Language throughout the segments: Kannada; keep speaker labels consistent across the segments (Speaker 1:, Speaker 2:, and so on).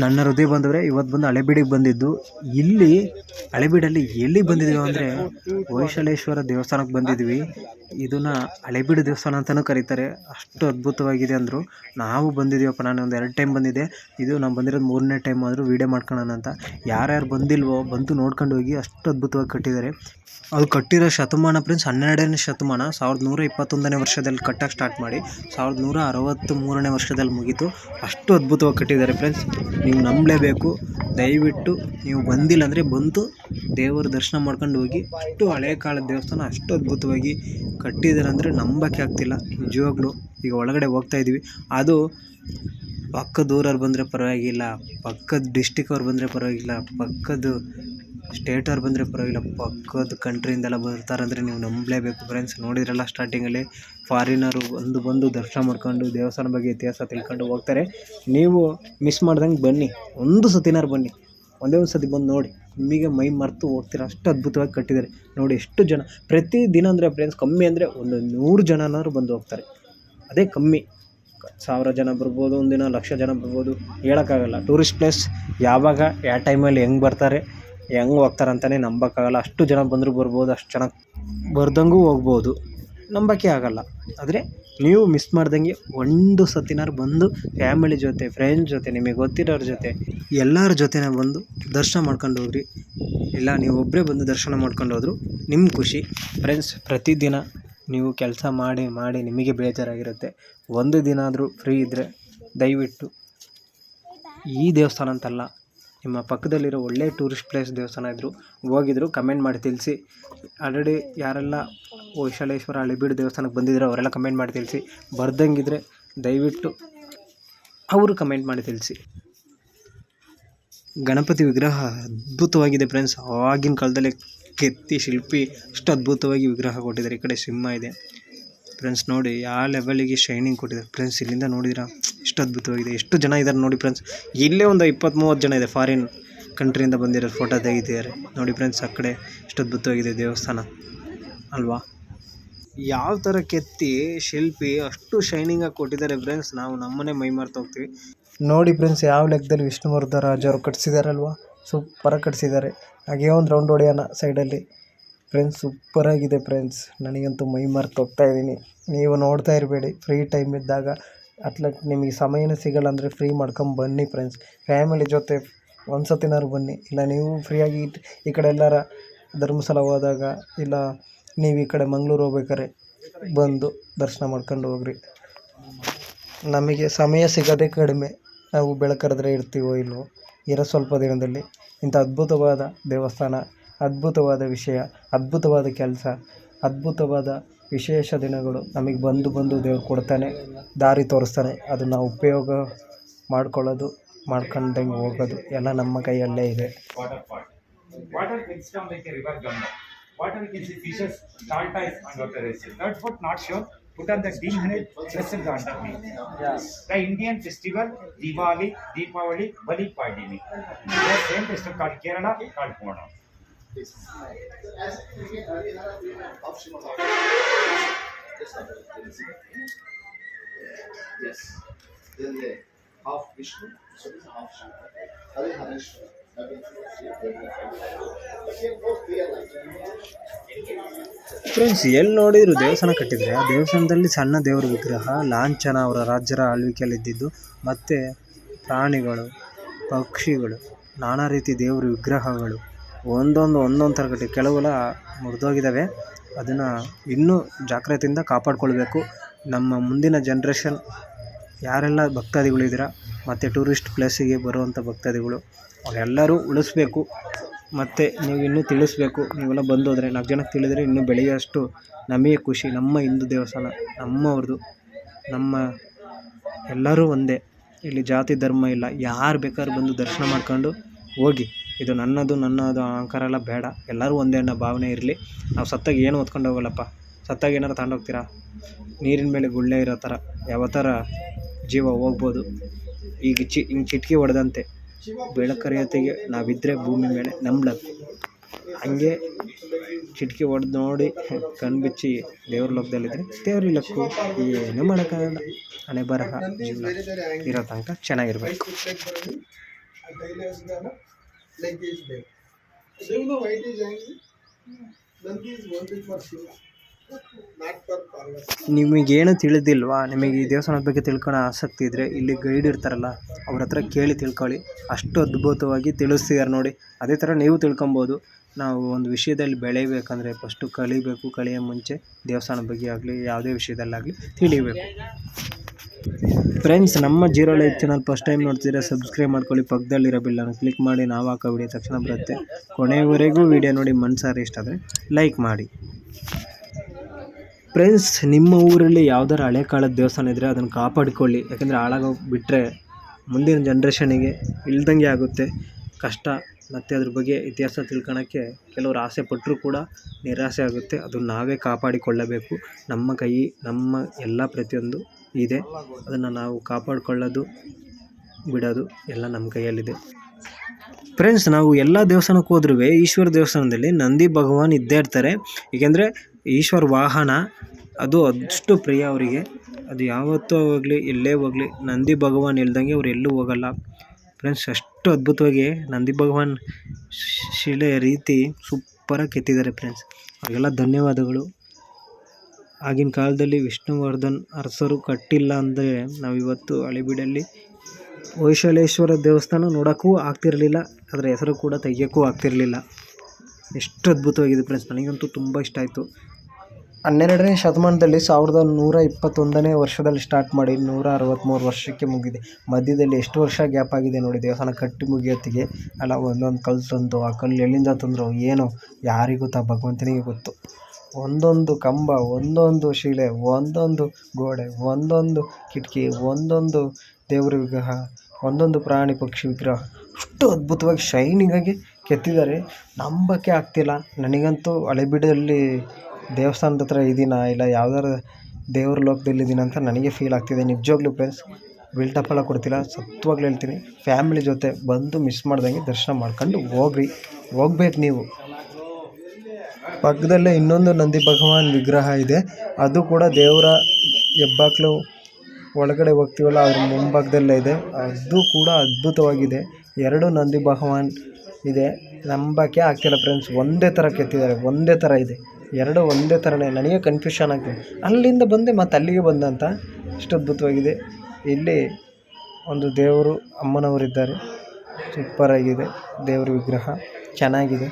Speaker 1: ನನ್ನ ಹೃದಯ ಬಂದವರೇ, ಇವತ್ತು ಬಂದು ಹಳೆಬೀಡಿಗೆ ಬಂದಿದ್ದು. ಇಲ್ಲಿ ಹಳೆಬೀಡಲ್ಲಿ ಎಲ್ಲಿಗೆ ಬಂದಿದ್ದೀವಿ ಅಂದರೆ ಹೊಯ್ಸಳೇಶ್ವರ ದೇವಸ್ಥಾನಕ್ಕೆ ಬಂದಿದ್ವಿ ಇದನ್ನು ಹಳೆಬೀಡು ದೇವಸ್ಥಾನ ಅಂತಲೂ ಕರೀತಾರೆ. ಅಷ್ಟು ಅದ್ಭುತವಾಗಿದೆ ಅಂದರು. ನಾವು ಬಂದಿದ್ದೀವಪ್ಪ, ನಾನು ಒಂದು ಎರಡು ಟೈಮ್ ಬಂದಿದ್ದೆ. ಇದು ನಾನು ಬಂದಿರೋದು ಮೂರನೇ ಟೈಮ್ ಆದರೂ ವೀಡಿಯೋ ಮಾಡ್ಕೊಳ್ಳೋಣ ಅಂತ. ಯಾರ್ಯಾರು ಬಂದಿಲ್ವೋ ಬಂದು ನೋಡ್ಕೊಂಡು ಹೋಗಿ ಅಷ್ಟು ಅದ್ಭುತವಾಗಿ ಕಟ್ಟಿದ್ದಾರೆ. ಅದು ಕಟ್ಟಿರೋ ಶತಮಾನ ಫ್ರೆಂಡ್ಸ್ ಹನ್ನೆರಡನೇ ಶತಮಾನ ಸಾವಿರದ ನೂರ ಇಪ್ಪತ್ತೊಂದನೇ ವರ್ಷದಲ್ಲಿ ಕಟ್ಟಕ್ಕೆ ಸ್ಟಾರ್ಟ್ ಮಾಡಿ ಸಾವಿರದ ನೂರ ಅರವತ್ತು ಮೂರನೇ ವರ್ಷದಲ್ಲಿ ಮುಗೀತು. ಅಷ್ಟು ಅದ್ಭುತವಾಗಿ ಕಟ್ಟಿದ್ದಾರೆ ಫ್ರೆಂಡ್ಸ್ ನೀವು ನಂಬಲೇಬೇಕು. ದಯವಿಟ್ಟು ನೀವು ಬಂದಿಲ್ಲ ಅಂದರೆ ಬಂದು ದೇವರ ದರ್ಶನ ಮಾಡ್ಕೊಂಡು ಹೋಗಿ ಅಷ್ಟು ಹಳೆ ಕಾಲದ ದೇವಸ್ಥಾನ ಅಷ್ಟು ಅದ್ಭುತವಾಗಿ ಕಟ್ಟಿದ್ದಾರೆ ಅಂದರೆ ನಂಬಕ್ಕೆ ಆಗ್ತಿಲ್ಲ. ನಿಜವಾಗ್ಲೂ ಈಗ ಒಳಗಡೆ ಹೋಗ್ತಾ ಇದ್ದೀವಿ ಅದು ಪಕ್ಕದ ಊರವ್ರು ಬಂದರೆ ಪರವಾಗಿಲ್ಲ, ಪಕ್ಕದ ಡಿಸ್ಟಿಕ್ ಅವ್ರು ಬಂದರೆ ಪರವಾಗಿಲ್ಲ, ಪಕ್ಕದ ಸ್ಟೇಟ್ ಅವ್ರು ಬಂದರೆ ಪರವಾಗಿಲ್ಲ, ಪಕ್ಕದ ಕಂಟ್ರಿಯಿಂದೆಲ್ಲ ಬರ್ತಾರಂದರೆ ನೀವು ನಂಬಲೇಬೇಕು ಫ್ರೆಂಡ್ಸ್ ನೋಡಿದ್ರಲ್ಲ ಸ್ಟಾರ್ಟಿಂಗಲ್ಲಿ ಫಾರಿನರು ಬಂದು ಬಂದು ದರ್ಶನ ಮಾಡ್ಕೊಂಡು ದೇವಸ್ಥಾನ ಬಗ್ಗೆ ಇತಿಹಾಸ ತಿಳ್ಕೊಂಡು ಹೋಗ್ತಾರೆ. ನೀವು ಮಿಸ್ ಮಾಡ್ದಂಗೆ ಬನ್ನಿ, ಒಂದು ಸತಿನಾರು ಬನ್ನಿ, ಒಂದೇ ಒಂದು ಸತಿ ಬಂದು ನೋಡಿ. ನಿಮಗೆ ಮೈ ಮರೆತು ಹೋಗ್ತೀರ, ಅಷ್ಟು ಅದ್ಭುತವಾಗಿ ಕಟ್ಟಿದ್ದಾರೆ. ನೋಡಿ ಎಷ್ಟು ಜನ, ಪ್ರತಿ ದಿನ ಅಂದರೆ ಫ್ರೆಂಡ್ಸ್ ಕಮ್ಮಿ ಅಂದರೆ ಒಂದು ನೂರು ಜನನಾದ್ರು ಬಂದು ಹೋಗ್ತಾರೆ. ಅದೇ ಕಮ್ಮಿ. ಸಾವಿರ ಜನ ಬರ್ಬೋದು, ಒಂದಿನ ಲಕ್ಷ ಜನ ಬರ್ಬೋದು, ಹೇಳೋಕ್ಕಾಗಲ್ಲ. ಟೂರಿಸ್ಟ್ ಪ್ಲೇಸ್ ಯಾವಾಗ, ಯಾವ ಟೈಮಲ್ಲಿ ಹೆಂಗೆ ಬರ್ತಾರೆ ಹೆಂಗೆ ಹೋಗ್ತಾರೆ ಅಂತಲೇ ನಂಬೋಕ್ಕಾಗಲ್ಲ. ಅಷ್ಟು ಜನ ಬಂದರೂ ಬರ್ಬೋದು, ಅಷ್ಟು ಜನ ಬರ್ದಂಗೂ ಹೋಗ್ಬೋದು. ನಂಬೋಕ್ಕೆ ಆಗಲ್ಲ. ಆದರೆ ನೀವು ಮಿಸ್ ಮಾಡ್ದಂಗೆ ಒಂದು ಸತಿನಾರು ಬಂದು ಫ್ಯಾಮಿಲಿ ಜೊತೆ ಫ್ರೆಂಡ್ಸ್ ಜೊತೆ, ನಿಮಗೆ ಗೊತ್ತಿರೋರ ಜೊತೆ, ಎಲ್ಲರ ಜೊತೆನೇ ಬಂದು ದರ್ಶನ ಮಾಡ್ಕೊಂಡು ಹೋಗ್ರಿ. ಇಲ್ಲ, ನೀವು ಒಬ್ಬರೇ ಬಂದು ದರ್ಶನ ಮಾಡ್ಕೊಂಡು ಹೋದ್ರು ನಿಮ್ಮ ಖುಷಿ. ಫ್ರೆಂಡ್ಸ್ ಪ್ರತಿದಿನ ನೀವು ಕೆಲಸ ಮಾಡಿ ಮಾಡಿ ನಿಮಗೆ ಬೇಜಾರಾಗಿರುತ್ತೆ. ಒಂದು ದಿನ ಆದರೂ ಫ್ರೀ ಇದ್ದರೆ ದಯವಿಟ್ಟು ಈ ದೇವಸ್ಥಾನ ಅಂತಲ್ಲ ನಿಮ್ಮ ಪಕ್ಕದಲ್ಲಿರೋ ಒಳ್ಳೆ ಟೂರಿಸ್ಟ್ ಪ್ಲೇಸ್ ದೇವಸ್ಥಾನ ಇದ್ದರು ಹೋಗಿದ್ರು ಕಮೆಂಟ್ ಮಾಡಿ ತಿಳಿಸಿ. ಆಲ್ರೆಡಿ ಯಾರೆಲ್ಲ ವೈಶಾಲೇಶ್ವರ ಹಳೆಬೀಡು ದೇವಸ್ಥಾನಕ್ಕೆ ಬಂದಿದ್ರು ಅವರೆಲ್ಲ ಕಮೆಂಟ್ ಮಾಡಿ ತಿಳಿಸಿ. ಬರ್ದಂಗಿದ್ರೆ ದಯವಿಟ್ಟು ಅವರು ಕಮೆಂಟ್ ಮಾಡಿ ತಿಳಿಸಿ. ಗಣಪತಿ ವಿಗ್ರಹ ಅದ್ಭುತವಾಗಿದೆ ಫ್ರೆಂಡ್ಸ್ ಆಗಿನ ಕಾಲದಲ್ಲಿ ಕೆತ್ತಿ, ಶಿಲ್ಪಿ ಅಷ್ಟು ಅದ್ಭುತವಾಗಿ ವಿಗ್ರಹ ಕೊಟ್ಟಿದ್ದಾರೆ. ಈ ಕಡೆ ಸಿಂಹ ಇದೆ. ಫ್ರೆಂಡ್ಸ್ ನೋಡಿ ಯಾವ ಲೆವೆಲಿಗೆ ಶೈನಿಂಗ್ ಕೊಟ್ಟಿದ್ದಾರೆ. ಫ್ರೆಂಡ್ಸ್ ಇಲ್ಲಿಂದ ನೋಡಿದಿರಾ ಎಷ್ಟು ಅದ್ಭುತವಾಗಿದೆ. ಎಷ್ಟು ಜನ ಇದ್ದಾರೆ ನೋಡಿ ಫ್ರೆಂಡ್ಸ್ ಇಲ್ಲೇ ಒಂದು ಇಪ್ಪತ್ತು ಮೂವತ್ತು ಜನ ಇದೆ ಫಾರಿನ್ ಕಂಟ್ರಿಯಿಂದ ಬಂದಿರೋ ಫೋಟೋ ತೆಗಿತಿದ್ದಾರೆ. ನೋಡಿ ಫ್ರೆಂಡ್ಸ್ ಆ ಕಡೆ ಎಷ್ಟು ಅದ್ಭುತವಾಗಿದೆ ದೇವಸ್ಥಾನ. ಅಲ್ವಾ? ಯಾವ ಥರ ಕೆತ್ತಿ, ಶಿಲ್ಪಿ, ಅಷ್ಟು ಶೈನಿಂಗಾಗಿ ಕೊಟ್ಟಿದ್ದಾರೆ ಫ್ರೆಂಡ್ಸ್ ನಾವು ನಮ್ಮನೆ ಮೈ ಮರ್ತು ಹೋಗ್ತೀವಿ. ನೋಡಿ ಫ್ರೆಂಡ್ಸ್ ಯಾವ ಲೆಕ್ಕದಲ್ಲಿ ವಿಷ್ಣುವರ್ಧ ರಾಜ ಅವರು ಕಟ್ಸಿದಾರಲ್ವಾ ಸೂಪರಾಗಿ ಕಟ್ಸಿದ್ದಾರೆ. ಹಾಗೆ ಒಂದು ರೌಂಡ್ ಹೊಡೆಯೋಣ ಸೈಡಲ್ಲಿ ಫ್ರೆಂಡ್ಸ್ ಸೂಪರಾಗಿದೆ ಫ್ರೆಂಡ್ಸ್ ನನಗಂತೂ ಮೈ ಮರ್ತು ಹೋಗ್ತಾ ಇದ್ದೀನಿ. ನೀವು ನೋಡ್ತಾ ಇರಬೇಡಿ ಫ್ರೀ ಟೈಮ್ ಇದ್ದಾಗ ಅಟ್ಲಟ್ ನಿಮಗೆ ಸಮಯನೇ ಸಿಗಲ್ಲ ಅಂದರೆ ಫ್ರೀ ಮಾಡ್ಕೊಂಡು ಬನ್ನಿ ಫ್ರೆಂಡ್ಸ್ ಫ್ಯಾಮಿಲಿ ಜೊತೆ ಒಂದು ಬನ್ನಿ. ಇಲ್ಲ ನೀವು ಫ್ರೀಯಾಗಿ ಈ ಕಡೆ ಎಲ್ಲಾರ ಧರ್ಮಸ್ಥಳ ಹೋದಾಗ, ಇಲ್ಲ ನೀವು ಈ ಕಡೆ ಮಂಗಳೂರು ಹೋಗ್ಬೇಕಾರೆ ಬಂದು ದರ್ಶನ ಮಾಡ್ಕೊಂಡು ಹೋಗ್ರಿ. ನಮಗೆ ಸಮಯ ಸಿಗೋದೇ ಕಡಿಮೆ. ನಾವು ಬೆಳಕರೆದ್ರೆ ಇರ್ತೀವೋ ಇಲ್ವೋ, ಇರೋ ಸ್ವಲ್ಪ ದಿನದಲ್ಲಿ ಇಂಥ ಅದ್ಭುತವಾದ ದೇವಸ್ಥಾನ ಅದ್ಭುತವಾದ ವಿಷಯ ಅದ್ಭುತವಾದ ಕೆಲಸ ಅದ್ಭುತವಾದ ವಿಶೇಷ ದಿನಗಳು ನಮಗೆ ಬಂದು ಬಂದು ದೇವ್ರು ಕೊಡ್ತಾನೆ ದಾರಿ ತೋರಿಸ್ತಾನೆ. ಅದನ್ನು ಉಪಯೋಗ ಮಾಡ್ಕೊಳ್ಳೋದು ಮಾಡ್ಕೊಂಡಂಗೆ ಹೋಗೋದು ಎಲ್ಲ ನಮ್ಮ ಕೈಯಲ್ಲೇ ಇದೆ.
Speaker 2: ಇಂಡಿಯನ್ ಫೆಸ್ಟಿವಲ್ ದೀಪಾವಳಿ ದೀಪಾವಳಿ ಬಲಿ ಪಾಡಿನಿ ಕೇರಳ ಕಾಡ್ಕೋಣ
Speaker 1: ಫ್ರೆಂಡ್ಸ್ ಎಲ್ಲಿ ನೋಡಿದ್ರು ದೇವಸ್ಥಾನ ಕಟ್ಟಿದ್ರೆ, ಆ ದೇವಸ್ಥಾನದಲ್ಲಿ ಸಣ್ಣ ದೇವರ ವಿಗ್ರಹ, ಲಾಂಛನ, ಅವರ ರಾಜ್ಯರ ಆಳ್ವಿಕೆಯಲ್ಲಿ ಇದ್ದಿದ್ದು ಮತ್ತು ಪ್ರಾಣಿಗಳು, ಪಕ್ಷಿಗಳು, ನಾನಾ ರೀತಿ ದೇವರ ವಿಗ್ರಹಗಳು. ಒಂದೊಂದು ಒಂದೊಂದು ತರಗತಿ ಕಟ್ಟಿ ಕೆಲವೆಲ್ಲ ಮುರಿದೋಗಿದ್ದಾವೆ ಅದನ್ನು ಇನ್ನೂ ಜಾಗ್ರತೆಯಿಂದ ಕಾಪಾಡಿಕೊಳ್ಬೇಕು. ನಮ್ಮ ಮುಂದಿನ ಜನ್ರೇಷನ್ ಯಾರೆಲ್ಲ ಭಕ್ತಾದಿಗಳಿದ್ದೀರಾ, ಮತ್ತು ಟೂರಿಸ್ಟ್ ಪ್ಲೇಸಿಗೆ ಬರುವಂಥ ಭಕ್ತಾದಿಗಳು, ಅವರೆಲ್ಲರೂ ಉಳಿಸ್ಬೇಕು. ಮತ್ತು ನೀವು ಇನ್ನೂ ತಿಳಿಸ್ಬೇಕು. ನೀವೆಲ್ಲ ಬಂದು ಹೋದರೆ ನಾಲ್ಕು ಜನಕ್ಕೆ ತಿಳಿದರೆ ಇನ್ನೂ ಬೆಳೆಯುವಷ್ಟು ನಮಗೆ ಖುಷಿ. ನಮ್ಮ ಹಿಂದೂ ದೇವಸ್ಥಾನ ನಮ್ಮವ್ರದ್ದು ನಮ್ಮ ಎಲ್ಲರೂ ಒಂದೇ. ಇಲ್ಲಿ ಜಾತಿ, ಧರ್ಮ ಇಲ್ಲ. ಯಾರು ಬೇಕಾದ್ರೂ ಬಂದು ದರ್ಶನ ಮಾಡ್ಕೊಂಡು ಹೋಗಿ. ಇದು ನನ್ನದು ನನ್ನದು ಅಹಂಕಾರ ಎಲ್ಲ ಬೇಡ. ಎಲ್ಲರೂ ಒಂದೇ ಅನ್ನೋ ಭಾವನೆ ಇರಲಿ. ನಾವು ಸತ್ತಾಗ ಏನು ಹೊತ್ಕೊಂಡು ಹೋಗಲ್ಲಪ್ಪ? ಸತ್ತಾಗ ಏನಾರು ತಗೊಂಡೋಗ್ತೀರಾ ನೀರಿನ ಮೇಲೆ ಗುಳ್ಳೆ ಇರೋ ಥರ ಯಾವ ಥರ ಜೀವ ಹೋಗ್ಬೋದು. ಈಗ ಚಿ, ಹಿಂಗೆ ಚಿಟ್ಕಿ ಹೊಡೆದಂತೆ. ಬೆಳಕರಿಯತೆಗೆ ನಾವಿದ್ದರೆ ಭೂಮಿ ಮೇಲೆ ನಂಬಲ ಹಂಗೆ ಚಿಟ್ಕಿ ಹೊಡೆದು ನೋಡಿ ಕಣ್ಣು ಬಿಚ್ಚಿ ದೇವ್ರ ಲೋಕದಲ್ಲಿದ್ದರೆ ದೇವ್ರ ಲಕ್ಕು. ಏನೂ ಮಾಡೋಕ್ಕಾಗಲ್ಲ. ಹಣೆ ಬರಹ ಇರೋ ತನಕ ಚೆನ್ನಾಗಿರ್ಬೇಕು.
Speaker 3: Tail is know why it is angry? Nandi is wanted for Shiva,
Speaker 1: ನಿಮಗೇನು ತಿಳಿದಿಲ್ವಾ? ನಿಮಗೆ ಈ ದೇವಸ್ಥಾನದ ಬಗ್ಗೆ ತಿಳ್ಕೊಳ್ಳೋ ಆಸಕ್ತಿ ಇದ್ದರೆ ಇಲ್ಲಿ ಗೈಡ್ ಇರ್ತಾರಲ್ಲ ಅವ್ರ ಹತ್ರ ಕೇಳಿ ತಿಳ್ಕೊಳ್ಳಿ. ಅಷ್ಟು ಅದ್ಭುತವಾಗಿ ತಿಳಿಸ್ತಿದ್ದಾರೆ ನೋಡಿ. ಅದೇ ಥರ ನೀವು ತಿಳ್ಕೊಬೋದು. ನಾವು ಒಂದು ವಿಷಯದಲ್ಲಿ ಬೆಳೆಯಬೇಕಂದ್ರೆ ಫಸ್ಟು ಕಲಿಬೇಕು ಕಲಿಯೋ ಮುಂಚೆ ದೇವಸ್ಥಾನದ ಬಗ್ಗೆ ಆಗಲಿ ಯಾವುದೇ ವಿಷಯದಲ್ಲಾಗಲಿ ತಿಳಿಬೇಕು. ಫ್ರೆಂಡ್ಸ್ ನಮ್ಮ zero life channel first time ನೋಡ್ತಿದ್ರೆ ಸಬ್ಸ್ಕ್ರೈಬ್ ಮಾಡ್ಕೊಳ್ಳಿ. ಪಕ್ಕದಲ್ಲಿರೋ ಬಿಲ್ಲನ್ನು ಕ್ಲಿಕ್ ಮಾಡಿ, ನಾವು ಹಾಕೋ ವಿಡಿಯೋ ತಕ್ಷಣ ಬರುತ್ತೆ. ಕೊನೆಯವರೆಗೂ ವಿಡಿಯೋ ನೋಡಿ ಮನಸಾರೆ ಇಷ್ಟ ಆದರೆ ಲೈಕ್ ಮಾಡಿ. ಫ್ರೆಂಡ್ಸ್ ನಿಮ್ಮ ಊರಲ್ಲಿ ಯಾವ್ದಾರು ಹಳೆ ಕಾಲದ ದೇವಸ್ಥಾನ ಇದ್ದರೆ ಅದನ್ನು ಕಾಪಾಡಿಕೊಳ್ಳಿ. ಯಾಕೆಂದರೆ ಹಾಳಾಗೋಗಿ ಬಿಟ್ಟರೆ ಮುಂದಿನ ಜನ್ರೇಷನಿಗೆ ಇಲ್ದಂಗೆ ಆಗುತ್ತೆ. ಕಷ್ಟ ಮತ್ತು ಅದ್ರ ಬಗ್ಗೆ ಇತಿಹಾಸ ತಿಳ್ಕೊಳಕ್ಕೆ ಕೆಲವರು ಆಸೆ ಪಟ್ಟರೂ ಕೂಡ ನಿರಾಸೆ ಆಗುತ್ತೆ. ಅದು ನಾವೇ ಕಾಪಾಡಿಕೊಳ್ಳಬೇಕು. ನಮ್ಮ ಕೈ, ನಮ್ಮ ಎಲ್ಲ ಪ್ರತಿಯೊಂದು ಇದೆ. ಅದನ್ನು ನಾವು ಕಾಪಾಡಿಕೊಳ್ಳೋದು, ಬಿಡೋದು ಎಲ್ಲ ನಮ್ಮ ಕೈಯಲ್ಲಿದೆ. ಫ್ರೆಂಡ್ಸ್ ನಾವು ಎಲ್ಲ ದೇವಸ್ಥಾನಕ್ಕೆ ಹೋದ್ರೂ ಈಶ್ವರ ದೇವಸ್ಥಾನದಲ್ಲಿ ನಂದಿ ಭಗವಾನ್ ಇದ್ದೇ ಇರ್ತಾರೆ. ಏಕೆಂದರೆ ಈಶ್ವರ ವಾಹನ, ಅದು ಅಷ್ಟು ಪ್ರಿಯ ಅವರಿಗೆ. ಅದು ಯಾವತ್ತೂ ಹೋಗಲಿ, ಎಲ್ಲೇ ಹೋಗಲಿ, ನಂದಿ ಭಗವಾನ್ ಇಲ್ದಂಗೆ ಅವ್ರು ಎಲ್ಲೂ ಹೋಗಲ್ಲ. ಫ್ರೆಂಡ್ಸ್ ಅಷ್ಟು ಅದ್ಭುತವಾಗಿ ನಂದಿ ಭಗವಾನ್ ಶಿಲೆ ರೀತಿ ಸೂಪರಾಗಿ ಕೆತ್ತಿದ್ದಾರೆ ಫ್ರೆಂಡ್ಸ್ ಅವರಿಗೆಲ್ಲ ಧನ್ಯವಾದಗಳು. ಆಗಿನ ಕಾಲದಲ್ಲಿ ವಿಷ್ಣುವರ್ಧನ್ ಅರಸರು ಕಟ್ಟಿಲ್ಲ ಅಂದರೆ ನಾವಿವತ್ತು ಹಳೆಬೀಡಲ್ಲಿ ಹೊಯ್ಸಳೇಶ್ವರ ದೇವಸ್ಥಾನ ನೋಡೋಕ್ಕೂ ಆಗ್ತಿರಲಿಲ್ಲ, ಅದರ ಹೆಸರು ಕೂಡ ತೆಗಿಯೋಕ್ಕೂ ಆಗ್ತಿರಲಿಲ್ಲ. ಎಷ್ಟು ಅದ್ಭುತವಾಗಿದೆ ಫ್ರೆಂಡ್ಸ್ ನನಗಂತೂ ತುಂಬ ಇಷ್ಟ ಆಯಿತು. ಹನ್ನೆರಡನೇ ಶತಮಾನದಲ್ಲಿ ಸಾವಿರದ ನೂರ ಇಪ್ಪತ್ತೊಂದನೇ ವರ್ಷದಲ್ಲಿ ಸ್ಟಾರ್ಟ್ ಮಾಡಿ ನೂರ ಅರವತ್ತ್ಮೂರು ವರ್ಷಕ್ಕೆ ಮುಗಿದೆ. ಮಧ್ಯದಲ್ಲಿ ಎಷ್ಟು ವರ್ಷ ಗ್ಯಾಪ್ ಆಗಿದೆ ನೋಡಿ, ದೇವಸ್ಥಾನ ಕಟ್ಟಿ ಮುಗಿಯೋತ್ತಿಗೆ ಅಲ್ಲ, ಒಂದೊಂದು ಕಲ್ಲು ತಂದು ಆ ಕಲ್ಲು ಎಲ್ಲಿಂದ ತಂದರು, ಏನು, ಯಾರಿಗೂ ಗೊತ್ತಾ ಭಗವಂತನಿಗೆ ಗೊತ್ತು. ಒಂದೊಂದು ಕಂಬ, ಒಂದೊಂದು ಶಿಲೆ, ಒಂದೊಂದು ಗೋಡೆ, ಒಂದೊಂದು ಕಿಟಕಿ, ಒಂದೊಂದು ದೇವರ ವಿಗ್ರಹ, ಒಂದೊಂದು ಪ್ರಾಣಿ ಪಕ್ಷಿ ವಿಗ್ರಹ. ಅಷ್ಟು ಅದ್ಭುತವಾಗಿ ಶೈನಿಂಗ್ ಆಗಿ ಕೆತ್ತಿದ್ದಾರೆ. ನಂಬಕ್ಕೆ ಆಗ್ತಿಲ್ಲ. ನನಗಂತೂ ಹಳೆಬೀಡಲ್ಲಿ ದೇವಸ್ಥಾನದ ಹತ್ರ ಇದ್ದೀನಾ ಇಲ್ಲ ಯಾವ್ದಾರು ದೇವ್ರ ಲೋಕದಲ್ಲಿ ಇದ್ದೀನಿ ಅಂತ ನನಗೆ ಫೀಲ್ ಆಗ್ತಿದೆ. ನಿಜವಾಗ್ಲೂ ಫ್ರೆಂಡ್ಸ್ ಬಿಲ್ಟಪ್ ಎಲ್ಲ ಕೊಡ್ತಿಲ್ಲ ಸತ್ವಾಗ್ಲೂ ಹೇಳ್ತೀನಿ. ಫ್ಯಾಮಿಲಿ ಜೊತೆ ಬಂದು ಮಿಸ್ ಮಾಡ್ದಂಗೆ ದರ್ಶನ ಮಾಡ್ಕೊಂಡು ಹೋಗ್ರಿ. ಹೋಗ್ಬೇಕು ನೀವು. ಪಕ್ಕದಲ್ಲೇ ಇನ್ನೊಂದು ನಂದಿ ಭಗವಾನ್ ವಿಗ್ರಹ ಇದೆ. ಅದು ಕೂಡ ದೇವರ ಹೆಬ್ಬಾಕ್ಲು ಒಳಗಡೆ ಹೋಗ್ತೀವಲ್ಲ ಅದ್ರ ಮುಂಭಾಗದಲ್ಲೇ ಇದೆ. ಅದು ಕೂಡ ಅದ್ಭುತವಾಗಿದೆ. ಎರಡು ನಂದಿ ಭಗವಾನ್ ಇದೆ. ನಂಬಕ್ಕೆ ಆಗ್ತಿಲ್ಲ ಫ್ರೆಂಡ್ಸ್ ಒಂದೇ ಥರ ಕೆತ್ತಿದ್ದಾರೆ. ಒಂದೇ ಥರ ಇದೆ. ಎರಡು ಒಂದೇ ಥರನೇ. ನನಗೆ ಕನ್ಫ್ಯೂಷನ್ ಆಗ್ತಿದೆ. ಅಲ್ಲಿಂದ ಬಂದೆ, ಮತ್ತು ಅಲ್ಲಿಗೆ ಬಂದಂತ ಇಷ್ಟು ಅದ್ಭುತವಾಗಿದೆ. ಇಲ್ಲಿ ಒಂದು ದೇವರು ಅಮ್ಮನವರಿದ್ದಾರೆ. ಸೂಪರಾಗಿದೆ ದೇವ್ರ ವಿಗ್ರಹ. ಚೆನ್ನಾಗಿದೆ.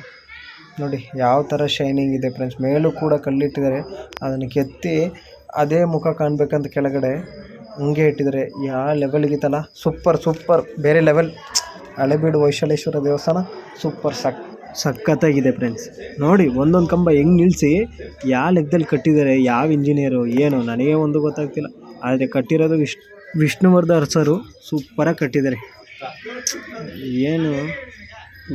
Speaker 1: ನೋಡಿ ಯಾವ ಥರ ಶೈನಿಂಗ್ ಇದೆ ಫ್ರೆಂಡ್ಸ್ ಮೇಲೂ ಕೂಡ ಕಲ್ಲಿಟ್ಟಿದ್ದಾರೆ. ಅದನ್ನು ಕೆತ್ತಿ ಅದೇ ಮುಖ ಕಾಣಬೇಕಂತ ಕೆಳಗಡೆ ಹಂಗೆ ಇಟ್ಟಿದ್ದಾರೆ. ಯಾವ ಲೆವೆಲ್ಗಿತ್ತಲ್ಲ ಸೂಪರ್ ಸೂಪರ್ ಬೇರೆ ಲೆವೆಲ್ ಹಳೆಬೀಡು ವೈಶಾಲೇಶ್ವರ ದೇವಸ್ಥಾನ ಸೂಪರ್ ಸಕ್, ಸಖತ್ತಾಗಿದೆ ಫ್ರೆಂಡ್ಸ್ ನೋಡಿ ಒಂದೊಂದು ಕಂಬ ಹೆಂಗೆ ನಿಲ್ಲಿಸಿ ಯಾವ ಲೆಕ್ಕದಲ್ಲಿ ಕಟ್ಟಿದ್ದಾರೆ, ಯಾವ ಇಂಜಿನಿಯರು ಏನು ನನಗೆ ಒಂದು ಗೊತ್ತಾಗ್ತಿಲ್ಲ. ಆದರೆ ಕಟ್ಟಿರೋದು ವಿಶ್ ವಿಷ್ಣುವರ್ಧ ಅರಸರು ಸೂಪರಾಗಿ ಕಟ್ಟಿದ್ದಾರೆ. ಏನು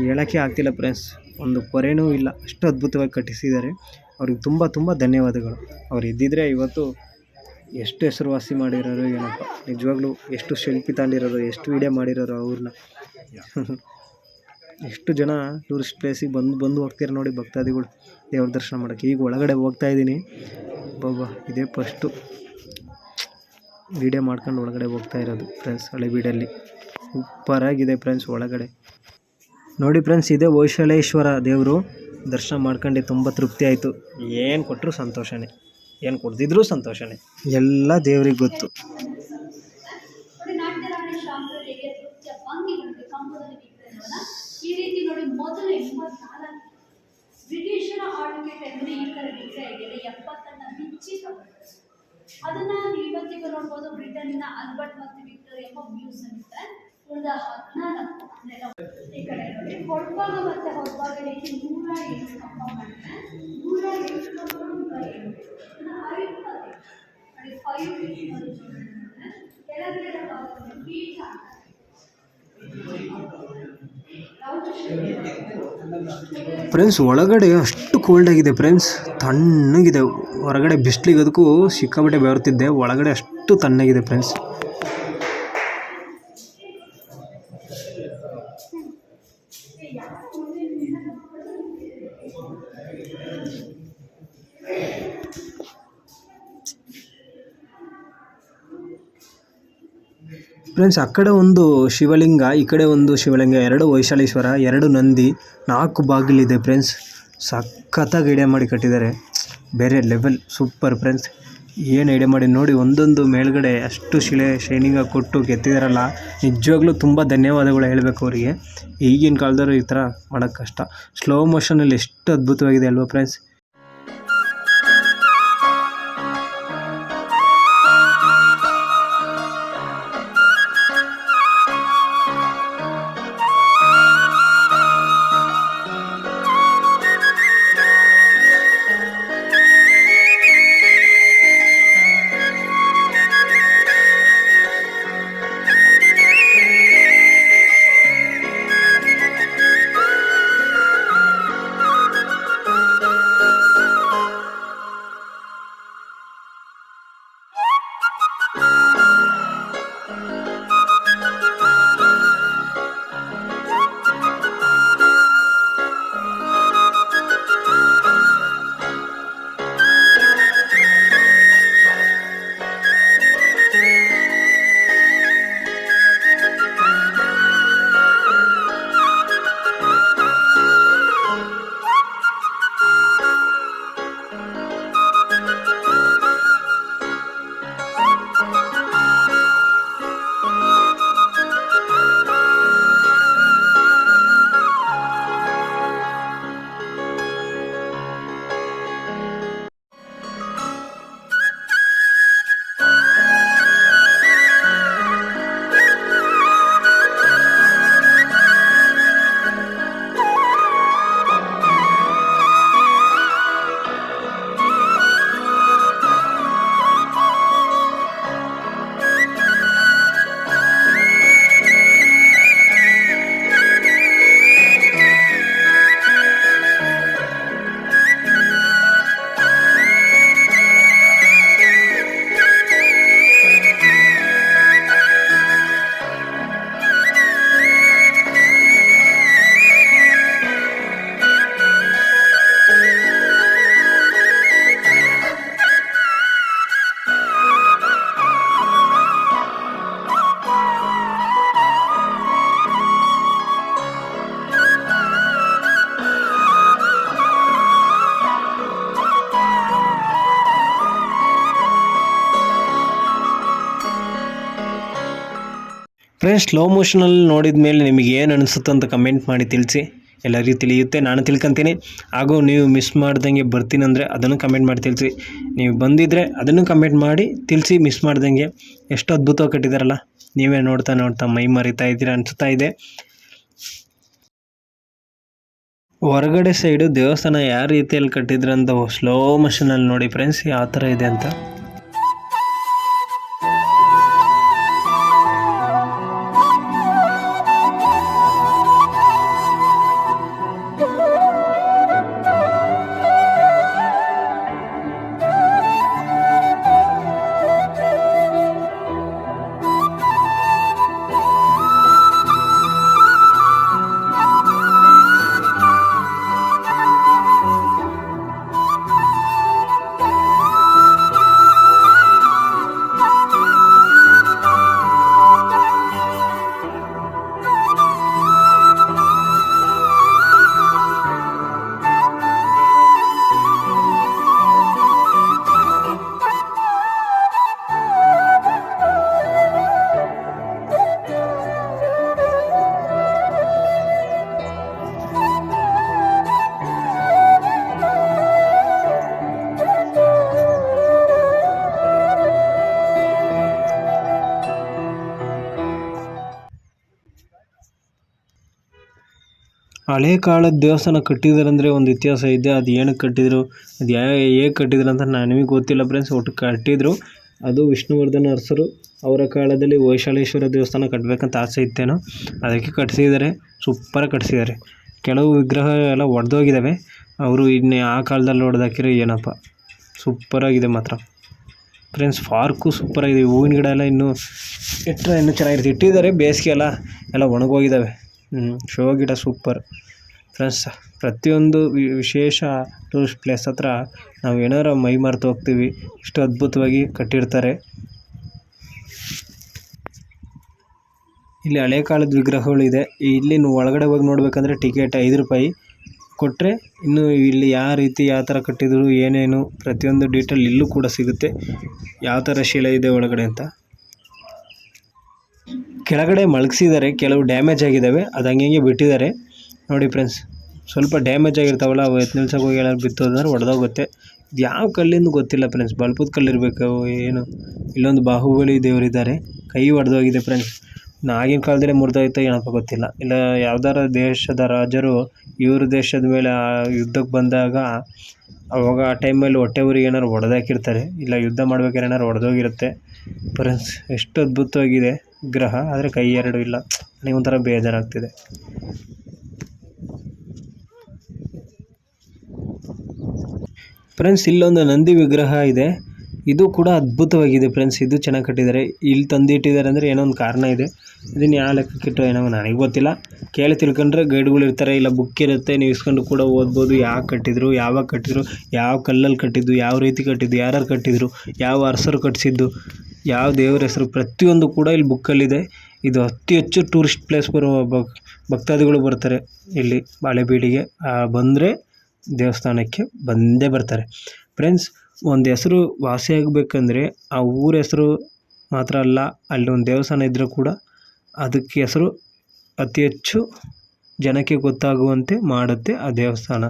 Speaker 1: ಹೇಳೋಕ್ಕೆ ಆಗ್ತಿಲ್ಲ ಫ್ರೆಂಡ್ಸ್ ಒಂದು ಕೊರೆನೂ ಇಲ್ಲ. ಅಷ್ಟು ಅದ್ಭುತವಾಗಿ ಕಟ್ಟಿಸಿದ್ದಾರೆ. ಅವ್ರಿಗೆ ತುಂಬ ತುಂಬ ಧನ್ಯವಾದಗಳು. ಅವ್ರು ಇದ್ದಿದ್ರೆ ಇವತ್ತು ಎಷ್ಟು ಹೆಸರುವಾಸಿ ಮಾಡಿರೋರು ಏನಪ್ಪ. ನಿಜವಾಗ್ಲೂ ಎಷ್ಟು ಶಿಲ್ಪಿ ತಾಂಡಿರೋರು ಎಷ್ಟು ವೀಡಿಯೋ ಮಾಡಿರೋರು ಅವ್ರನ್ನ. ಎಷ್ಟು ಜನ ಟೂರಿಸ್ಟ್ ಪ್ಲೇಸಿಗೆ ಬಂದು ಬಂದು ಹೋಗ್ತೀರ ನೋಡಿ ಭಕ್ತಾದಿಗಳು ದೇವ್ರ ದರ್ಶನ ಮಾಡೋಕ್ಕೆ. ಈಗ ಒಳಗಡೆ ಹೋಗ್ತಾ ಇದ್ದೀನಿ. ಬಾಬಾ ಇದೇ ಫಸ್ಟು ವೀಡಿಯೋ ಮಾಡ್ಕೊಂಡು ಒಳಗಡೆ ಹೋಗ್ತಾ ಇರೋದು ಫ್ರೆಂಡ್ಸ್ ಹಳೆಬೀಡಲ್ಲಿ ಸೂಪರಾಗಿದೆ ಫ್ರೆಂಡ್ಸ್ ಒಳಗಡೆ. ನೋಡಿ ಫ್ರೆಂಡ್ಸ್ ಇದೇ ಹೊಯ್ಸಳೇಶ್ವರ ದೇವರು. ದರ್ಶನ ಮಾಡ್ಕೊಂಡು ತುಂಬ ತೃಪ್ತಿ ಆಯಿತು. ಏನು ಕೊಟ್ಟರು ಸಂತೋಷನೇ. ಏನು ಕೊಡ್ದಿದ್ರೂ ಸಂತೋಷನೇ. ಎಲ್ಲ ದೇವ್ರಿಗೆ ಗೊತ್ತು.
Speaker 4: ಅದನ್ನ ನೀವು ಇವತ್ತಿಗೂ ನೋಡ್ಬೋದು, ಬ್ರಿಟನ್ನಿನ ಆಲ್ಬರ್ಟ್ ಮತ್ತು ವಿಕ್ಟೋರಿಯಾ ಮ್ಯೂಸಿಯಂ ಇದೆ ಉಳಿದ ಹದಿನಾಲ್ಕು ಈ ಕಡೆ ನೋಡಿ. ಹೊರಭಾಗ ಮತ್ತೆ ಕಂಬ ಮಾಡಿದ್ರೆ ನೂರ ಎಂಟು ಕಂಬಗಳು ನೂರ ಎಂಟು ಐದು ನೋಡಿ ಫೈವ್ ಕೆಳಗಡೆ ಭಾಗದಲ್ಲಿ
Speaker 1: ಫ್ರೆಂಡ್ಸ್ ಒಳಗಡೆ ಅಷ್ಟು ಕೋಲ್ಡ್ ಆಗಿದೆ ಫ್ರೆಂಡ್ಸ್ ತಣ್ಣಗಿದೆ. ಹೊರಗಡೆ ಬಿಸಿಲಿಗೆ ಅದಕ್ಕೂ ಸಿಕ್ಕಾಬಟ್ಟೆ ಬೆವರ್ತಿದ್ದೆ. ಒಳಗಡೆ ಅಷ್ಟು ತಣ್ಣಗಿದೆ ಫ್ರೆಂಡ್ಸ್ ಫ್ರೆಂಡ್ಸ್ ಆ ಕಡೆ ಒಂದು ಶಿವಲಿಂಗ, ಈ ಕಡೆ ಒಂದು ಶಿವಲಿಂಗ, ಎರಡು ವೈಶಾಲೇಶ್ವರ, ಎರಡು ನಂದಿ, ನಾಲ್ಕು ಬಾಗಿಲಿದೆ ಫ್ರೆಂಡ್ಸ್ ಸಖತ್ತಾಗಿ ಐಡಿಯಾ ಮಾಡಿ ಕಟ್ಟಿದ್ದಾರೆ. ಬೇರೆ ಲೆವೆಲ್ ಸೂಪರ್ ಫ್ರೆಂಡ್ಸ್ ಏನು ಐಡಿಯಾ ಮಾಡಿ ನೋಡಿ, ಒಂದೊಂದು ಮೇಲ್ಗಡೆ ಅಷ್ಟು ಶಿಲೆ ಶೈನಿಂಗಾಗಿ ಕೊಟ್ಟು ಕೆತ್ತಿದಾರಲ್ಲ. ನಿಜವಾಗ್ಲೂ ತುಂಬ ಧನ್ಯವಾದಗಳು ಹೇಳಬೇಕು ಅವರಿಗೆ. ಈಗಿನ ಕಾಲದವರು ಈ ಥರ ಮಾಡೋಕ್ಕೆ ಕಷ್ಟ. ಸ್ಲೋ ಮೋಷನಲ್ಲಿ ಎಷ್ಟು ಅದ್ಭುತವಾಗಿದೆ ಅಲ್ವಾ ಫ್ರೆಂಡ್ಸ್ ಫ್ರೆಂಡ್ಸ್ ಸ್ಲೋ ಮೋಷನಲ್ಲಿ ನೋಡಿದ ಮೇಲೆ ನಿಮಗೆ ಏನು ಅನಿಸುತ್ತೆ ಅಂತ ಕಮೆಂಟ್ ಮಾಡಿ ತಿಳಿಸಿ. ಎಲ್ಲರಿಗೂ ತಿಳಿಯುತ್ತೆ, ನಾನು ತಿಳ್ಕೊತೀನಿ. ಹಾಗೂ ನೀವು ಮಿಸ್ ಮಾಡ್ದಂಗೆ ಬರ್ತೀನಿ ಅಂದರೆ ಅದನ್ನು ಕಮೆಂಟ್ ಮಾಡಿ ತಿಳಿಸಿ. ನೀವು ಬಂದಿದ್ದರೆ ಅದನ್ನು ಕಮೆಂಟ್ ಮಾಡಿ ತಿಳಿಸಿ ಮಿಸ್ ಮಾಡ್ದಂಗೆ. ಎಷ್ಟು ಅದ್ಭುತವಾಗಿ ಕಟ್ಟಿದಾರಲ್ಲ, ನೀವೇ ನೋಡ್ತಾ ನೋಡ್ತಾ ಮೈ ಮರಿತಾ ಇದ್ದೀರಾ ಅನಿಸ್ತಾ ಇದೆ. ಹೊರಗಡೆ ಸೈಡು ದೇವಸ್ಥಾನ ಯಾವ ರೀತಿಯಲ್ಲಿ ಕಟ್ಟಿದ್ರಂತ ಸ್ಲೋ ಮೋಷನಲ್ಲಿ ನೋಡಿ ಫ್ರೆಂಡ್ಸ್ ಯಾವ ಥರ ಇದೆ ಅಂತ. ಹಳೆ ಕಾಲದ ದೇವಸ್ಥಾನ ಕಟ್ಟಿದ್ದಾರೆ ಅಂದರೆ ಒಂದು ಇತಿಹಾಸ ಇದೆ. ಅದು ಏನಕ್ಕೆ ಕಟ್ಟಿದ್ರು, ಅದು ಯಾ ಹೇಗೆ ಕಟ್ಟಿದ್ರು ಅಂತ ನನಗೆ ಗೊತ್ತಿಲ್ಲ ಫ್ರೆಂಡ್ಸ್ ಒಟ್ಟು ಕಟ್ಟಿದ್ರು. ಅದು ವಿಷ್ಣುವರ್ಧನ ಅರಸರು ಅವರ ಕಾಲದಲ್ಲಿ ವೈಶಾಲೇಶ್ವರ ದೇವಸ್ಥಾನ ಕಟ್ಟಬೇಕಂತ ಆಸೆ ಇತ್ತೇನೋ, ಅದಕ್ಕೆ ಕಟ್ಟಿಸಿದ್ದಾರೆ ಸೂಪರಾಗಿ ಕಟ್ಟಿಸಿದ್ದಾರೆ ಕೆಲವು ವಿಗ್ರಹ ಎಲ್ಲ ಒಡೆದೋಗಿದ್ದಾವೆ ಅವರು ಇನ್ನೇ ಆ ಕಾಲದಲ್ಲಿ ಹೊಡೆದಾಕಿರೋ ಏನಪ್ಪ? ಸೂಪರಾಗಿದೆ ಮಾತ್ರ. ಫ್ರೆಂಡ್ಸ್ ಪಾರ್ಕು ಸೂಪರಾಗಿದೆ ಹೂವಿನ ಗಿಡ ಎಲ್ಲ ಇನ್ನೂ ಇಟ್ಟರೆ ಇನ್ನೂ ಚೆನ್ನಾಗಿರುತ್ತೆ. ಇಟ್ಟಿದ್ದಾರೆ, ಬೇಸಿಗೆ ಎಲ್ಲ ಎಲ್ಲ ಒಣಗೋಗಿದ್ದಾವೆ ಶೋ ಗಿಡ ಸೂಪರ್ ಫ್ರೆಂಡ್ಸ್ ಪ್ರತಿಯೊಂದು ವಿಶೇಷ ಟೂರಿಸ್ಟ್ ಪ್ಲೇಸ್ ಹತ್ರ ನಾವು ಏನಾರ ಮೈ ಮರೆತು ಹೋಗ್ತೀವಿ. ಇಷ್ಟು ಅದ್ಭುತವಾಗಿ ಕಟ್ಟಿರ್ತಾರೆ. ಇಲ್ಲಿ ಹಳೆ ಕಾಲದ ವಿಗ್ರಹಗಳು ಇದೆ ಇಲ್ಲಿ ನೀವು ಒಳಗಡೆ ಹೋಗಿ ನೋಡಬೇಕಂದ್ರೆ ಟಿಕೆಟ್ ಐದು ರೂಪಾಯಿ. ಕೊಟ್ಟರೆ ಇನ್ನು ಇಲ್ಲಿ ಯಾವ ರೀತಿ ಯಾವ ಥರ ಕಟ್ಟಿದ್ರು ಏನೇನು ಪ್ರತಿಯೊಂದು ಡೀಟೇಲ್ ಇಲ್ಲೂ ಕೂಡ ಸಿಗುತ್ತೆ. ಯಾವ ಥರ ಶಿಲೆ ಇದೆ ಒಳಗಡೆ ಅಂತ. ಕೆಳಗಡೆ ಮಲಗಿಸಿದ್ದಾರೆ ಕೆಲವು ಡ್ಯಾಮೇಜ್ ಆಗಿದ್ದಾವೆ, ಅದು ಹಂಗೆ ಬಿಟ್ಟಿದ್ದಾರೆ. ನೋಡಿ ಫ್ರೆಂಡ್ಸ್ ಸ್ವಲ್ಪ ಡ್ಯಾಮೇಜ್ ಆಗಿರ್ತಾವಲ್ಲ, ಅವು ಎತ್ತು ನಿಲ್ಸಕ್ಕೆ ಹೋಗಿ ಏನಾದ್ರು ಬಿತ್ತೋದಂದ್ರೆ ಇದು ಯಾವ ಕಲ್ಲಿಂದ ಗೊತ್ತಿಲ್ಲ ಫ್ರೆಂಡ್ಸ್ ಬಲ್ಪದ ಕಲ್ಲಿರಬೇಕು ಏನು, ಇಲ್ಲೊಂದು ಬಾಹುಬಲಿ ದೇವರಿದ್ದಾರೆ, ಕೈ ಒಡೆದೋಗಿದೆ ಫ್ರೆಂಡ್ಸ್ ಆಗಿನ ಕಾಲದಲ್ಲಿ ಮುರಿದೋಯ್ತೋ ಏನಪ್ಪ ಗೊತ್ತಿಲ್ಲ. ಇಲ್ಲ, ಯಾವ್ದಾರ ದೇಶದ ರಾಜರು ಇವ್ರ ದೇಶದ ಮೇಲೆ ಆ ಯುದ್ಧಕ್ಕೆ ಬಂದಾಗ, ಅವಾಗ ಆ ಟೈಮಲ್ಲಿ ಹೊಟ್ಟೆ ಊರಿಗೆ ಏನಾರು ಹೊಡೆದಾಕಿರ್ತಾರೆ ಇಲ್ಲ, ಯುದ್ಧ ಮಾಡ್ಬೇಕಾದ್ರೆ ಏನಾರು ಹೊಡೆದೋಗಿರುತ್ತೆ ಫ್ರೆಂಡ್ಸ್ ಎಷ್ಟು ಅದ್ಭುತವಾಗಿದೆ. ವಿಗ್ರಹ ಆದರೆ ಕೈ ಎರಡು ಇಲ್ಲ. ನನಗೆ ಒಂಥರ ಬೇಜಾರಾಗ್ತಿದೆ. ಫ್ರೆಂಡ್ಸ್ ಇಲ್ಲೊಂದು ನಂದಿ ವಿಗ್ರಹ ಇದೆ. ಇದು ಕೂಡ ಅದ್ಭುತವಾಗಿದೆ ಫ್ರೆಂಡ್ಸ್ ಇದು ಚೆನ್ನಾಗಿ ಕಟ್ಟಿದ್ದಾರೆ. ಇಲ್ಲಿ ತಂದಿಟ್ಟಿದ್ದಾರೆ ಅಂದರೆ ಏನೋ ಒಂದು ಕಾರಣ ಇದೆ. ಇದನ್ನು ಯಾವ ಲೆಕ್ಕಕ್ಕಿಟ್ಟು ಏನೋ ನನಗೆ ಗೊತ್ತಿಲ್ಲ. ಕೇಳಿ ತಿಳ್ಕೊಂಡ್ರೆ ಗೈಡ್ಗಳು ಇರ್ತಾರೆ. ಇಲ್ಲ ಬುಕ್ ಇರುತ್ತೆ ನೀವು ಇಸ್ಕೊಂಡು ಕೂಡ ಓದ್ಬೋದು. ಯಾಕೆ ಕಟ್ಟಿದ್ರು, ಯಾವಾಗ ಕಟ್ಟಿದ್ರು, ಯಾವ ಕಲ್ಲಲ್ಲಿ ಕಟ್ಟಿದ್ದು, ಯಾವ ರೀತಿ ಕಟ್ಟಿದ್ದು, ಯಾರ್ಯಾರು ಕಟ್ಟಿದ್ರು, ಯಾವ ಅರಸರು ಕಟ್ಟಿಸಿದ್ದು. ಯಾವ ದೇವ್ರ ಹೆಸರು, ಪ್ರತಿಯೊಂದು ಕೂಡ ಇಲ್ಲಿ ಬುಕ್ಕಲ್ಲಿದೆ ಇದು ಅತಿ ಹೆಚ್ಚು ಟೂರಿಸ್ಟ್ ಪ್ಲೇಸ್ ಬರುವ ಭಕ್, ಭಕ್ತಾದಿಗಳು ಬರ್ತಾರೆ ಇಲ್ಲಿ ಬಾಳೆಬೀಡಿಗೆ. ಬಂದರೆ ದೇವಸ್ಥಾನಕ್ಕೆ ಬಂದೇ ಬರ್ತಾರೆ. ಫ್ರೆಂಡ್ಸ್ ಒಂದು ಹೆಸರು ವಾಸಿ ಆಗಬೇಕಂದ್ರೆ ಆ ಊರ ಹೆಸರು ಮಾತ್ರ ಅಲ್ಲ, ಅಲ್ಲಿ ಒಂದು ದೇವಸ್ಥಾನ ಇದ್ದರೂ ಕೂಡ ಅದಕ್ಕೆ ಹೆಸರು ಅತಿ ಹೆಚ್ಚು ಜನಕ್ಕೆ ಗೊತ್ತಾಗುವಂತೆ ಮಾಡುತ್ತೆ ಆ ದೇವಸ್ಥಾನ.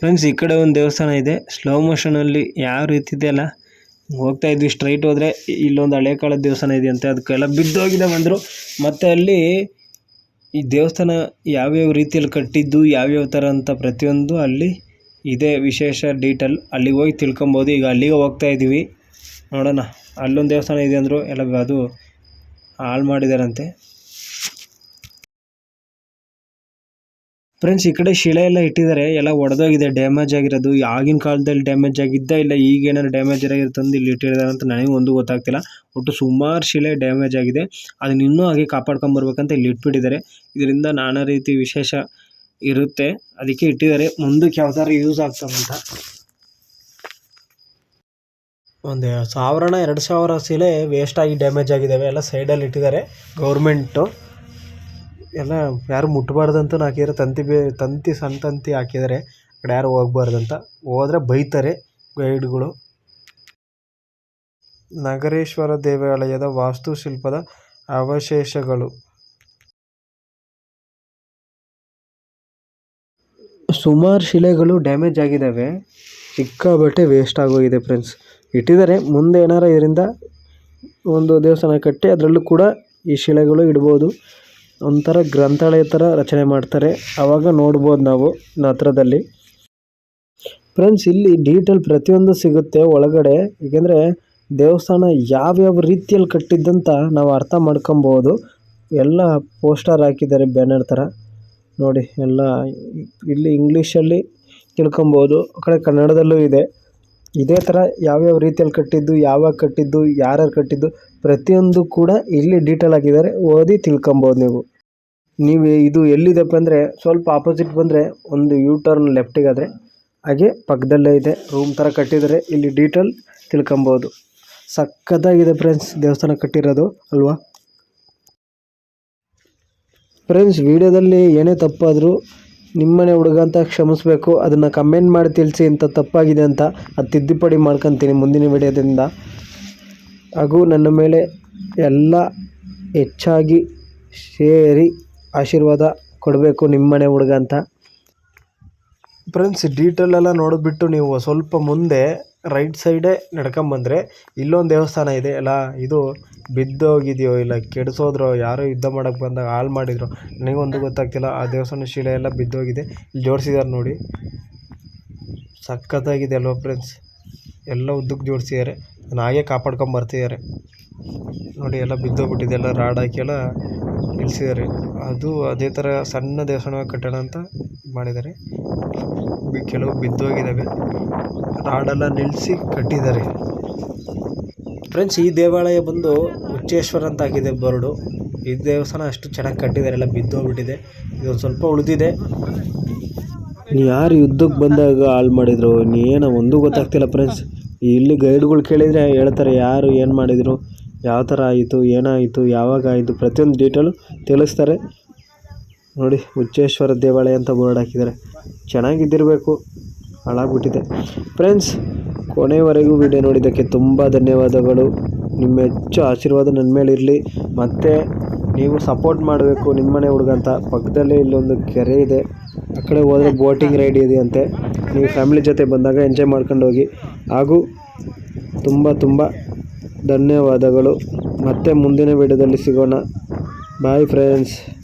Speaker 1: ಫ್ರೆಂಡ್ಸ್ ಈ ಕಡೆ ಒಂದು ದೇವಸ್ಥಾನ ಇದೆ. ಸ್ಲೋ ಮೋಷನಲ್ಲಿ ಯಾವ ರೀತಿ ಇದೆಯಲ್ಲ ಹೋಗ್ತಾ ಇದ್ವಿ ಸ್ಟ್ರೈಟ್ ಹೋದರೆ ಇಲ್ಲೊಂದು ಹಳೆ ಕಾಲದ ದೇವಸ್ಥಾನ ಇದೆಯಂತೆ ಅದಕ್ಕೆಲ್ಲ ಬಿದ್ದೋಗಿದೆ ಬಂದರು. ಮತ್ತು ಅಲ್ಲಿ ಈ ದೇವಸ್ಥಾನ ಯಾವ್ಯಾವ ರೀತಿಯಲ್ಲಿ ಕಟ್ಟಿದ್ದು, ಯಾವ್ಯಾವ ಥರ ಅಂತ ಪ್ರತಿಯೊಂದು ಅಲ್ಲಿ ಇದೆ ವಿಶೇಷ ಡೀಟೇಲ್ ಅಲ್ಲಿಗೆ ಹೋಗಿ ತಿಳ್ಕೊಬೋದು. ಈಗ ಅಲ್ಲಿಗೆ ಹೋಗ್ತಾ ಇದ್ದೀವಿ. ನೋಡೋಣ. ಅಲ್ಲೊಂದು ದೇವಸ್ಥಾನ ಇದೆ ಅಂದರು, ಎಲ್ಲ ಅದು ಹಾಳು ಮಾಡಿದಾರಂತೆ. ಫ್ರೆಂಡ್ಸ್ ಈ ಕಡೆ ಶಿಲೆ ಎಲ್ಲ ಇಟ್ಟಿದ್ದಾರೆ. ಎಲ್ಲ ಒಡೆದೋಗಿದೆ. ಡ್ಯಾಮೇಜ್ ಆಗಿರೋದು. ಆಗಿನ ಕಾಲದಲ್ಲಿ ಡ್ಯಾಮೇಜ್ ಆಗಿದ್ದ ಇಲ್ಲ, ಈಗ ಏನಾದ್ರು ಡ್ಯಾಮೇಜ್ ಆಗಿರೋ ತಂದು ಇಲ್ಲಿ ಇಟ್ಟಿದ್ದಾರೆ ಅಂತ ನನಗೆ ಒಂದು ಗೊತ್ತಾಗ್ತಿಲ್ಲ. ಒಟ್ಟು ಸುಮಾರು ಶಿಲೆ ಡ್ಯಾಮೇಜ್ ಆಗಿದೆ. ಅದನ್ನ ಇನ್ನೂ ಹಾಗೆ ಕಾಪಾಡ್ಕೊಂಬರ್ಬೇಕಂತ ಇಲ್ಲಿ ಇಟ್ಬಿಟ್ಟಿದ್ದಾರೆ. ಇದರಿಂದ ನಾನಾ ರೀತಿ ವಿಶೇಷ ಇರುತ್ತೆ. ಅದಕ್ಕೆ ಇಟ್ಟಿದ್ದಾರೆ. ಮುಂದಕ್ಕೆ ಯಾವ್ದಾದ್ರು ಯೂಸ್ ಆಗ್ತಾವಂತ ಒಂದು ಸಾವಿರನ ಎರಡು ಸಾವಿರ ಶಿಲೆ ವೇಸ್ಟಾಗಿ ಡ್ಯಾಮೇಜ್ ಆಗಿದ್ದಾವೆ. ಎಲ್ಲ ಸೈಡಲ್ಲಿ ಇಟ್ಟಿದ್ದಾರೆ. ಗೌರ್ಮೆಂಟು ಎಲ್ಲ ಯಾರು ಮುಟ್ಬಾರ್ದಂತ ಹಾಕಿದ್ದಾರೆ ತಂತಿ ಬೇ, ತಂತಿ, ಸಣ್ಣ ತಂತಿ ಹಾಕಿದ್ದಾರೆ ಆ ಕಡೆ ಯಾರು ಹೋಗ್ಬಾರ್ದಂತ ಹೋದರೆ ಬೈತಾರೆ ಗೈಡ್ಗಳು. ನಗರೇಶ್ವರ ದೇವಾಲಯದ ವಾಸ್ತುಶಿಲ್ಪದ ಅವಶೇಷಗಳು. ಸುಮಾರು ಶಿಲೆಗಳು ಡ್ಯಾಮೇಜ್ ಆಗಿದ್ದಾವೆ. ಸಿಕ್ಕಾಬಟ್ಟೆ ವೇಸ್ಟ್ ಆಗೋಗಿದೆ ಫ್ರೆಂಡ್ಸ್. ಇಟ್ಟಿದ್ದಾರೆ ಮುಂದೆ ಏನಾರ ಇದರಿಂದ ಒಂದು ದೇವಸ್ಥಾನ ಕಟ್ಟಿ ಅದರಲ್ಲೂ ಕೂಡ ಈ ಶಿಲೆಗಳು ಇಡ್ಬೋದು. ಒಂಥರ ಗ್ರಂಥಾಲಯ ಥರ ರಚನೆ ಮಾಡ್ತಾರೆ. ಆವಾಗ ನೋಡ್ಬೋದು ನಾವು ನತ್ರದಲ್ಲಿ. ಫ್ರೆಂಡ್ಸ್ ಇಲ್ಲಿ ಡೀಟೇಲ್ ಪ್ರತಿಯೊಂದು ಸಿಗುತ್ತೆ ಒಳಗಡೆ. ಏಕೆಂದರೆ ದೇವಸ್ಥಾನ ಯಾವ್ಯಾವ ರೀತಿಯಲ್ಲಿ ಕಟ್ಟಿದ್ದಂತ ನಾವು ಅರ್ಥ ಮಾಡ್ಕೊಬೋದು. ಎಲ್ಲ ಪೋಸ್ಟರ್ ಹಾಕಿದ್ದಾರೆ ಬ್ಯಾನರ್ ಥರ. ನೋಡಿ, ಎಲ್ಲ ಇಲ್ಲಿ ಇಂಗ್ಲೀಷಲ್ಲಿ ತಿಳ್ಕೊಬೋದು. ಆ ಕಡೆ ಕನ್ನಡದಲ್ಲೂ ಇದೆ. ಇದೇ ಥರ ಯಾವ್ಯಾವ ರೀತಿಯಲ್ಲಿ ಕಟ್ಟಿದ್ದು, ಯಾವಾಗ ಕಟ್ಟಿದ್ದು, ಯಾರ್ಯಾರು ಕಟ್ಟಿದ್ದು, ಪ್ರತಿಯೊಂದು ಕೂಡ ಇಲ್ಲಿ ಡೀಟೇಲ್ ಆಗಿದ್ದಾರೆ. ಓದಿ ತಿಳ್ಕೊಬೋದು ನೀವು. ನೀವು ಇದು ಎಲ್ಲಿದೆಪ್ಪ ಅಂದರೆ, ಸ್ವಲ್ಪ ಆಪೋಸಿಟ್ ಬಂದರೆ ಒಂದು ಯೂ ಟರ್ನ್ ಲೆಫ್ಟಿಗಾದರೆ ಹಾಗೆ ಪಕ್ಕದಲ್ಲೇ ಇದೆ. ರೂಮ್ ಥರ ಕಟ್ಟಿದರೆ ಇಲ್ಲಿ ಡೀಟೇಲ್ ತಿಳ್ಕೊಬೋದು. ಸಖತ್ತಾಗಿದೆ ಫ್ರೆಂಡ್ಸ್ ದೇವಸ್ಥಾನ ಕಟ್ಟಿರೋದು, ಅಲ್ವಾ? ಫ್ರೆಂಡ್ಸ್ ವಿಡಿಯೋದಲ್ಲಿ ಏನೇ ತಪ್ಪಾದರೂ ನಿಮ್ಮನೆ ಹುಡುಗ ಅಂತ ಕ್ಷಮಿಸ್ಬೇಕು, ಅದನ್ನು ಕಮೆಂಟ್ ಮಾಡಿ ತಿಳಿಸಿ ಇಂಥ ತಪ್ಪಾಗಿದೆ ಅಂತ ಅದು ತಿದ್ದುಪಡಿ ಮಾಡ್ಕೊತೀನಿ ಮುಂದಿನ ವಿಡಿಯೋದಿಂದ. ಹಾಗೂ ನನ್ನ ಮೇಲೆ ಎಲ್ಲ ಹೆಚ್ಚಾಗಿ ಸೇರಿ ಆಶೀರ್ವಾದ ಕೊಡಬೇಕು ನಿಮ್ಮನೆ ಹುಡುಗ ಅಂತ. ಫ್ರೆಂಡ್ಸ್ ಡೀಟೇಲೆಲ್ಲ ನೋಡಿಬಿಟ್ಟು ನೀವು ಸ್ವಲ್ಪ ಮುಂದೆ ರೈಟ್ ಸೈಡೇ ನಡ್ಕೊಂಬಂದ್ರೆ ಇಲ್ಲೊಂದು ದೇವಸ್ಥಾನ ಇದೆ, ಅಲ್ಲ, ಇದು ಬಿದ್ದೋಗಿದೆಯೋ ಇಲ್ಲ ಕೆಡಿಸೋದ್ರೋ, ಯಾರೋ ಯುದ್ಧ ಮಾಡೋಕ್ಕೆ ಬಂದಾಗ ಹಾಳು ಮಾಡಿದ್ರು, ನನಗೊಂದು ಗೊತ್ತಾಗ್ತಿಲ್ಲ, ಆ ದೇವಸ್ಥಾನ ಶಿಲೆ ಎಲ್ಲ ಬಿದ್ದೋಗಿದೆ. ಇಲ್ಲಿ ಜೋಡಿಸಿದ್ದಾರೆ ನೋಡಿ. ಸಖತ್ತಾಗಿದೆ ಅಲ್ವಾ ಫ್ರೆಂಡ್ಸ್ ಎಲ್ಲ ಉದ್ದಕ್ಕೆ ಜೋಡಿಸಿದ್ದಾರೆ. ಅದನ್ನ ಹಾಗೆ ಕಾಪಾಡ್ಕೊಂಡು ಬರ್ತಿದ್ದಾರೆ. ನೋಡಿ ಎಲ್ಲ ಬಿದ್ದೋಗ್ಬಿಟ್ಟಿದೆ, ಎಲ್ಲ ರಾಡ್ ಹಾಕಿ ಎಲ್ಲ ನಿಲ್ಸಿದ್ದಾರೆ. ಅದು ಅದೇ ಥರ ಸಣ್ಣ ದೇವಸ್ಥಾನ ಕಟ್ಟೋಣ ಅಂತ ಮಾಡಿದ್ದಾರೆ. ಕೆಲವು ಬಿದ್ದೋಗಿದ್ದಾವೆ. ರಾಡೆಲ್ಲ ನಿಲ್ಲಿಸಿ ಕಟ್ಟಿದ್ದಾರೆ. ಫ್ರೆಂಡ್ಸ್ ಈ ದೇವಾಲಯ ಬಂದು ಉಚ್ಚೇಶ್ವರ ಅಂತ ಹಾಕಿದೆ ಬರಡು. ಈ ದೇವಸ್ಥಾನ ಅಷ್ಟು ಚೆನ್ನಾಗಿ ಕಟ್ಟಿದ್ದಾರೆ, ಎಲ್ಲ ಬಿದ್ದೋಗ್ಬಿಟ್ಟಿದೆ. ಇದೊಂದು ಸ್ವಲ್ಪ ಉಳಿದಿದೆ. ಯಾರು ಯುದ್ಧಕ್ಕೆ ಬಂದಾಗ ಹಾಳು ಮಾಡಿದ್ರು? ಏನೋ ಒಂದೂ ಗೊತ್ತಾಗ್ತಿಲ್ಲ ಫ್ರೆಂಡ್ಸ್ ಇಲ್ಲಿ ಗೈಡ್ಗಳು ಕೇಳಿದರೆ ಹೇಳ್ತಾರೆ, ಯಾರು ಏನು ಮಾಡಿದರು? ಯಾವ ಥರ ಆಯಿತು, ಏನಾಯಿತು, ಯಾವಾಗ ಆಯಿತು ಪ್ರತಿಯೊಂದು ಡೀಟೇಲು ತಿಳಿಸ್ತಾರೆ. ನೋಡಿ ಉಚ್ಚೇಶ್ವರ ದೇವಾಲಯ ಅಂತ ಬೋರ್ಡ್ ಹಾಕಿದ್ದಾರೆ. ಚೆನ್ನಾಗಿದ್ದಿರಬೇಕು. ಹಾಳಾಗ್ಬಿಟ್ಟಿದೆ. ಫ್ರೆಂಡ್ಸ್ ಕೊನೆವರೆಗೂ ವಿಡಿಯೋ ನೋಡಿದ್ದಕ್ಕೆ ತುಂಬ ಧನ್ಯವಾದಗಳು. ನಿಮ್ಮ ಹೆಚ್ಚು ಆಶೀರ್ವಾದ ನನ್ನ ಮೇಲೆ ಇರಲಿ. ಮತ್ತು ನೀವು ಸಪೋರ್ಟ್ ಮಾಡಬೇಕು ನಿಮ್ಮನೆ ಹುಡುಗ ಅಂತ. ಪಕ್ಕದಲ್ಲೇ ಇಲ್ಲೊಂದು ಕೆರೆ ಇದೆ. ಆ ಕಡೆ ಹೋದರೆ ಬೋಟಿಂಗ್ ರೈಡ್ ಇದೆಯಂತೆ. ನೀವು ಫ್ಯಾಮಿಲಿ ಜೊತೆ ಬಂದಾಗ ಎಂಜಾಯ್ ಮಾಡ್ಕೊಂಡು ಹೋಗಿ ಹಾಗೂ ತುಂಬ ತುಂಬ ಧನ್ಯವಾದಗಳು. ಮತ್ತೆ ಮುಂದಿನ ವಿಡಿಯೋದಲ್ಲಿ ಸಿಗೋಣ. Bye friends